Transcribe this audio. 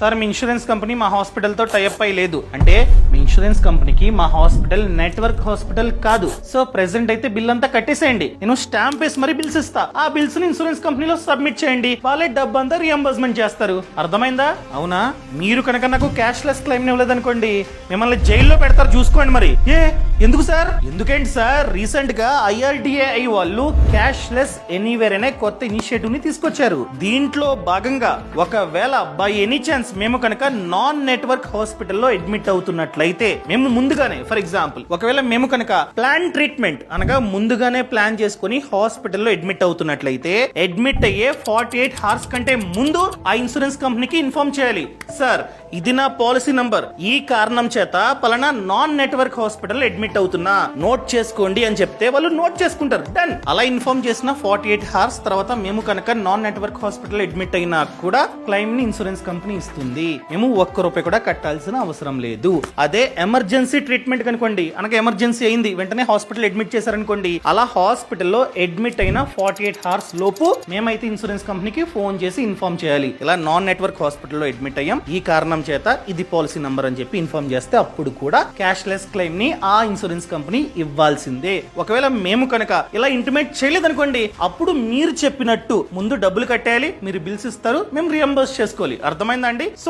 Sir మీ insurance company మా హాస్పిటల్తో tie up అయి లేదు. అంటే మీ ఇన్సూరెన్స్ కంపెనీకి మా హాస్పిటల్ నెట్వర్క్ హాస్పిటల్ కాదు. సో ప్రెసెంట్ అయితే బిల్ అంతా కట్టేసేయండి. నేను స్టాంప్ వేసి మరీ బిల్స్ ఇస్తా. ఆ బిల్స్ని ఇన్సూరెన్స్ కంపెనీలో సబ్మిట్ చేయండి. వాళ్ళే డబ్బు అంతా రియంబర్స్మెంట్ చేస్తారు. అర్థమైందా? అవునా? మీరు కనుక నాకు క్యాష్ లెస్ క్లెయిమ్ ఇవ్వలేదనుకోండి మిమ్మల్ని జైల్లో పెడతారు చూసుకోండి మరి. ఏ? ఎందుకు సార్? ఎందుకేంటి సార్? రీసెంట్గా ఐఆర్డిఏఐ వాళ్ళు క్యాష్ లెస్ ఎనీవేర్ అనే కొత్త ఇనిషియేటివ్ని తీసుకొచ్చారు. దీంట్లో భాగంగా ఒకవేళ బై ఎనీ ఛాన్స్ మేము కనుక నాన్ నెట్వర్క్ హాస్పిటల్లో అడ్మిట్ అవుతున్నట్లయితే మేము ముందుగానే ఫర్ ఎగ్జాంపుల్ ఒకవేళ మేము కనుక ప్లాన్ ట్రీట్మెంట్ అనగా ముందుగానే ప్లాన్ చేసుకుని హాస్పిటల్లో అడ్మిట్ అవుతున్నట్లయితే అడ్మిట్ అయ్యే ఫార్టీ ఎయిట్ హార్స్ కంటే ముందు ఆ ఇన్సూరెన్స్ కంపెనీకి ఇన్ఫార్మ్ చేయాలి. సార్ ఇది నా పాలసీ నంబర్. ఈ కారణం చేత పలానా నాన్ నెట్వర్క్ హాస్పిటల్ అడ్మిట్ అవుతున్నా. నోట్ చేసుకోండి అని చెప్తే వాళ్ళు నోట్ చేసుకుంటారు. డన్ అలా ఇన్ఫార్మ్ చేసిన ఫార్టీ ఎయిట్ హార్స్ తర్వాత మేము కనుక నాన్ నెట్వర్క్ హాస్పిటల్ అడ్మిట్ అయినా కూడా క్లైమ్ని ఇన్సూరెన్స్ కంపెనీ ఇస్తుంది. మేము ఒక్క రూపాయి కూడా కట్టాల్సిన అవసరం లేదు. అదే ఎమర్జెన్సీ ట్రీట్మెంట్ కనుకోండి అనగా ఎమర్జెన్సీ అయింది. వెంటనే హాస్పిటల్ అడ్మిట్ చేశారనుకోండి. అలా హాస్పిటల్లో అడ్మిట్ అయిన ఫార్టీ ఎయిట్ హార్స్ లోపు మేమైతే ఇన్సూరెన్స్ కంపెనీకి ఫోన్ చేసి ఇన్ఫార్మ్ చేయాలి. ఇలా నాన్ నెట్వర్క్ హాస్పిటల్లో అడ్మిట్ అయ్యాం. ఈ కారణం చేత ఇది పాలసీ నంబర్ అని చెప్పి ఇన్ఫార్మ్ చేస్తే అప్పుడు కూడా క్యాష్ లెస్ క్లెయిమ్ని ఆ ఇన్సూరెన్స్ కంపెనీ ఇవ్వాల్సిందే. ఒకవేళ మేము కనుక ఇలా ఇంటిమేట్ చేయలేదనుకోండి అప్పుడు మీరు చెప్పినట్టు ముందు డబ్బులు కట్టేయాలి మీరు బిల్స్ ఇస్తారు మేము రియంబర్స్ చేసుకోవాలి. అర్థమైందండి సో